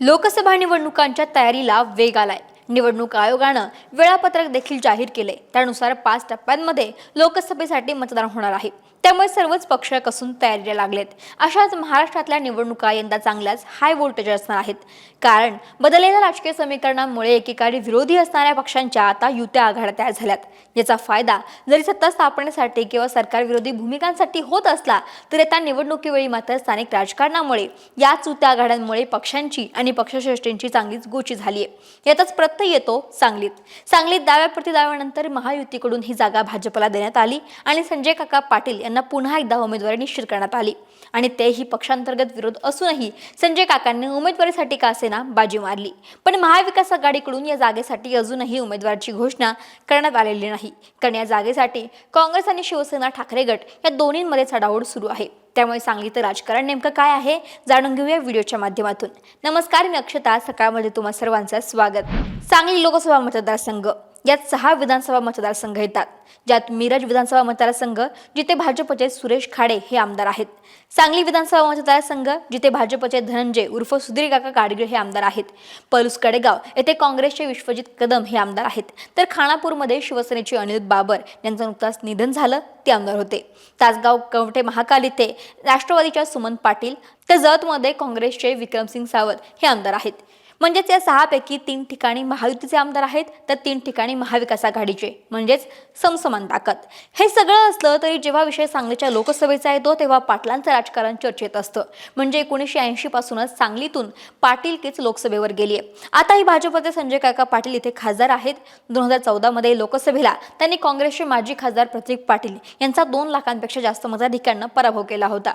लोकसभा निवडणुकांच्या तयारीला वेग आलाय. निवडणूक आयोगानं वेळापत्रक देखील जाहीर केले त्यानुसार पाच टप्प्यांमध्ये लोकसभेसाठी मतदान होणार आहे. त्यामुळे सर्वच पक्ष कसून तयारीला लागलेत. अशाच महाराष्ट्रातल्या निवडणुका यंदा चांगल्याच हाय व्होल्टेज असणार आहेत. कारण बदललेल्या राजकीय समीकरणामुळे एकेकाळी विरोधी असणाऱ्या पक्षांच्या आता युत्या आघाड्या तयार झाल्यात. याचा फायदा जरी सत्ता स्थापनेसाठी किंवा सरकारविरोधी भूमिकांसाठी होत असला तरी आता निवडणुकीवेळी मात्र स्थानिक राजकारणामुळे याच युत्या आघाड्यांमुळे पक्षांची आणि पक्षश्रेष्ठींची चांगलीच गोची झाली आहे यातच प्रत्यय येतो सांगलीत. सांगलीत दाव्या प्रतिदाव्यानंतर महायुतीकडून ही जागा भाजपला देण्यात आली आणि संजय काका पाटील यांना पुन्हा एकदा उमेदवारी निश्चित करण्यात आली. आणि तेही पक्षांतर्गत विरोध असूनही संजय काकांनी उमेदवारीसाठी का असेना बाजी मारली? पण महाविकास आघाडीकडून या जागेसाठी अजूनही उमेदवाराची घोषणा करण्यात आलेली नाही. कारण या जागेसाठी काँग्रेस आणि शिवसेना ठाकरे गट या दोन्हींमध्ये चढाओढ सुरू आहे. त्यामुळे सांगलीचं राजकारण नेमकं काय आहे जाणून घेऊया व्हिडिओच्या माध्यमातून. नमस्कार मी अक्षता. सकाळमध्ये तुम्हा सर्वांचं स्वागत. सांगली लोकसभा मतदारसंघ. यात सहा विधानसभा मतदारसंघ येतात ज्यात मिरज विधानसभा मतदारसंघ जिथे भाजपचे सुरेश खाडे हे आमदार आहेत. सांगली विधानसभा मतदारसंघ जिथे भाजपचे धनंजय उर्फ सुधीर काका गाडगीळ हे आमदार आहेत. पलूस कडेगाव येथे काँग्रेसचे विश्वजित कदम हे आमदार आहेत. तर खानापूरमध्ये शिवसेनेचे अनिल बाबर यांचं नुकताच निधन झालं ते आमदार होते. तासगाव कवठे महाकाल इथे राष्ट्रवादीच्या सुमन पाटील तर जतमध्ये काँग्रेसचे विक्रमसिंग सावंत हे आमदार आहेत. म्हणजेच या सहापैकी तीन ठिकाणी महायुतीचे आमदार आहेत तर तीन ठिकाणी महाविकास आघाडीचे. म्हणजेच समसमान ताकद. हे सगळं असलं तरी जेव्हा विषय सांगलीच्या लोकसभेचा येतो तेव्हा पाटलांचं राजकारण चर्चेत असतं. म्हणजे एकोणीसशे ऐंशी पासूनच सांगलीतून पाटीलकीच लोकसभेवर गेली आहे आताही भाजपचे संजय काका पाटील इथे खासदार आहेत. दोन हजार चौदामध्ये लोकसभेला त्यांनी काँग्रेसचे माजी खासदार प्रतीक पाटील यांचा दोन लाखांपेक्षा जास्त मताधिकांना पराभव केला होता.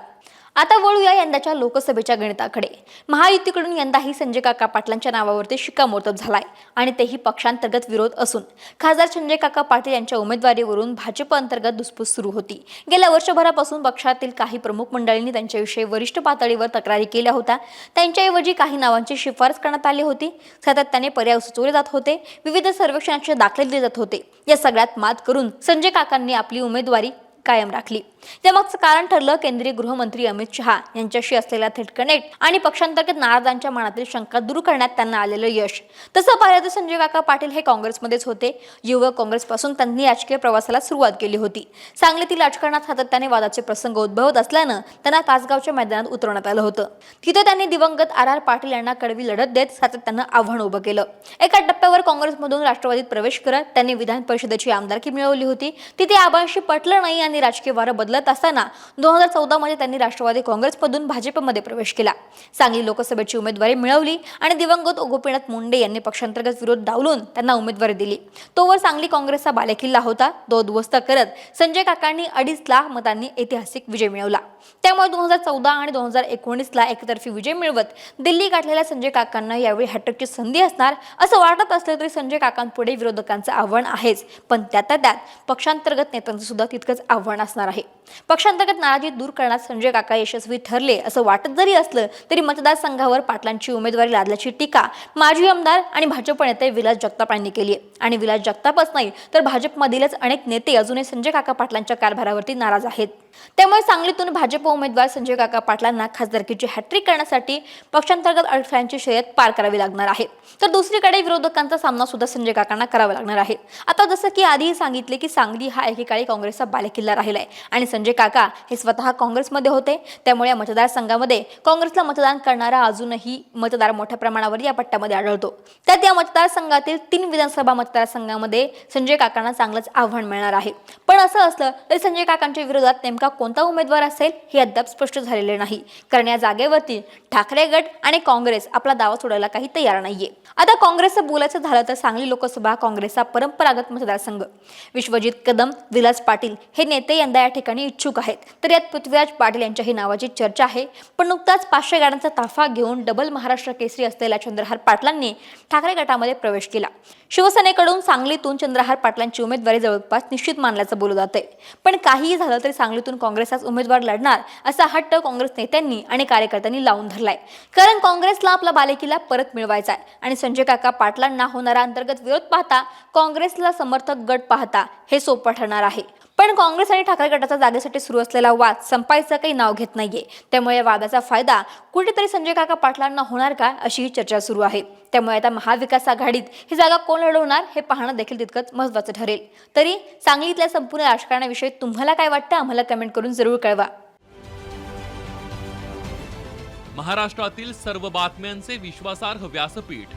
आता वळूया यंदाच्या लोकसभेच्या गणिताकडे. महायुतीकडून यंदाही संजय काका पाटलांच्या नावावरती शिक्कामोर्तब झालाय आणि तेही पक्षांतर्गत विरोध असून खासदार संजय काका पाटील यांच्या उमेदवारीवरून भाजप अंतर्गत धुसफूस सुरू होती. गेल्या वर्षभरापासून पक्षातील काही प्रमुख मंडळींनी त्यांच्याविषयी वरिष्ठ पातळीवर तक्रारी केल्या होत्या. त्यांच्याऐवजी काही नावांची शिफारस करण्यात आली होती. सातत्याने पर्याय सुचवले जात होते. विविध सर्वेक्षणाचे दाखले दिले जात होते. या सगळ्यात मात करून संजय काकांनी आपली उमेदवारी कायम राखली. त्यामागचं कारण ठरलं केंद्रीय गृहमंत्री अमित शहा यांच्याशी असलेला थेट कनेक्ट आणि पक्षांतर्गत नाराजांच्या मनातील शंका दूर करण्यात त्यांना आलेलं यश. तसं पाहिलं तर संजय काका पाटील हे काँग्रेसमध्येच होते. युवक काँग्रेसपासून त्यांनी राजकीय प्रवासाला सुरुवात केली होती. सांगलीतील राजकारणात सातत्याने वादाचे प्रसंग उद्भवत असल्यानं त्यांना तासगावच्या मैदानात उतरवण्यात आलं होतं. तिथे त्यांनी दिवंगत आर आर पाटील यांना कडवी लढत देत सातत्यानं आव्हान उभं केलं. एका टप्प्यावर काँग्रेसमधून राष्ट्रवादीत प्रवेश करत त्यांनी विधान परिषदेची आमदारकी मिळवली होती. तिथे आबांशी पटलं नाही आणि राजकीय वारं बदलत असताना दोन हजार चौदामध्ये त्यांनी राष्ट्रवादी काँग्रेसमधून भाजपमध्ये प्रवेश केला. सांगली लोकसभेची उमेदवारी मिळवली आणि दिवंगत गोपीनाथ मुंडे यांनी पक्षांतर्गत विरोध डावलून त्यांना उमेदवारी दिली. तोवर सांगली काँग्रेसचा बालेकिल्ला होता. तो उद्ध्वस्त करत संजय काकांनी अडीच लाख मतांनी ऐतिहासिक विजय मिळवला. त्यामुळे दोन हजार चौदा आणि दोन हजार एकोणीसला एकतर्फी विजय मिळवत दिल्ली गाठलेल्या संजय काकांना यावेळी हॅट्रिकची संधी असणार असं वाटत असलं तरी संजय काकांपुढे विरोधकांचं आव्हान आहेच. पण त्यात त्यात पक्षांतर्गत नेत्यांचं सुद्धा तितकंच आव्हान असणार आहे. पक्षांतर्गत नाराजी दूर करण्यात संजय काका यशस्वी ठरले असं वाटत जरी असलं तरी मतदारसंघावर पाटलांची उमेदवारी लादल्याची टीका माजी आमदार आणि भाजप नेते विलास जगताप यांनी केली आहे. आणि विलास जगतापच नाही तर भाजपमधीलच अनेक नेते अजूनही संजय काका पाटलांच्या कारभारावरती नाराज आहेत. त्यामुळे सांगलीतून भाजप उमेदवार संजय काका पाटलांना खासदारकीची हॅट्रिक करण्यासाठी पक्षांतर्गत अडथळ्यांची शर्यत पार करावी लागणार आहे. तर दुसरीकडे विरोधकांचा सामना सुद्धा संजय काकांना करावा लागणार आहे. आता जसं की आधीही सांगितले की सांगली हा एकेकाळी काँग्रेसचा बालेकिल्ला राहिला आहे आणि संजय काका हे स्वतः काँग्रेसमध्ये होते. त्यामुळे या मतदारसंघामध्ये काँग्रेसला मतदान करणारा अजूनही मतदार मोठ्या प्रमाणावर या पट्ट्यामध्ये आढळतो. त्यात या मतदारसंघातील तीन विधानसभा मतदारसंघामध्ये संजय काकांना चांगलंच आव्हान मिळणार आहे. पण असं असलं तरी संजय काकांच्या विरोधात नेमका कोणता उमेदवार असेल हे अद्याप स्पष्ट झालेले नाही. कारण या जागेवरती ठाकरे गट आणि काँग्रेस आपला दावा सोडायला काही तयार नाहीये. आता काँग्रेसचं बोलायचं झालं तर सांगली लोकसभा काँग्रेसचा परंपरागत मतदारसंघ. विश्वजित कदम विलास पाटील हे नेते यंदा या ठिकाणी इच्छुक आहेत. तर यात पृथ्वीराज पाटील यांच्याही नावाची चर्चा आहे. पण नुकताच पाचशे गाड्यांचा ताफा घेऊन डबल महाराष्ट्र केसरी असलेल्या चंद्रहार पाटलांनी ठाकरे गटामध्ये प्रवेश केला. शिवसेनेकडून सांगलीतून चंद्रहार पाटलांची उमेदवारी जवळपास निश्चित मानल्याचं बोललं जाते पण काहीही झालं तरी सांगलीतून काँग्रेसचाच उमेदवार लढणार असा हट्ट काँग्रेस नेत्यांनी आणि कार्यकर्त्यांनी लावून धरलाय. कारण काँग्रेसला आपला बालेकिल्ला परत मिळवायचा आहे आणि संजय काका पाटलांना होणारा अंतर्गत विरोध पाहता काँग्रेसला समर्थक गट पाहता हे सोपं ठरणार आहे. पण काँग्रेस आणि ठाकरे गटाचा जागेसाठी सुरू असलेला वाद संपायचं काही नाव घेत नाहीये. त्यामुळे या वादाचा फायदा कुठेतरी संजय काका पाटलांना होणार का अशी चर्चा सुरू आहे. त्यामुळे आता महाविकास आघाडीत ही जागा कोण लढवणार हे पाहणं देखील तितकंच महत्वाचं ठरेल. तरी सांगलीतल्या संपूर्ण राजकारणाविषयी तुम्हाला काय वाटतं आम्हाला कमेंट करून जरूर कळवा. महाराष्ट्रातील सर्व बातम्यांचे विश्वासार्ह व्यासपीठ.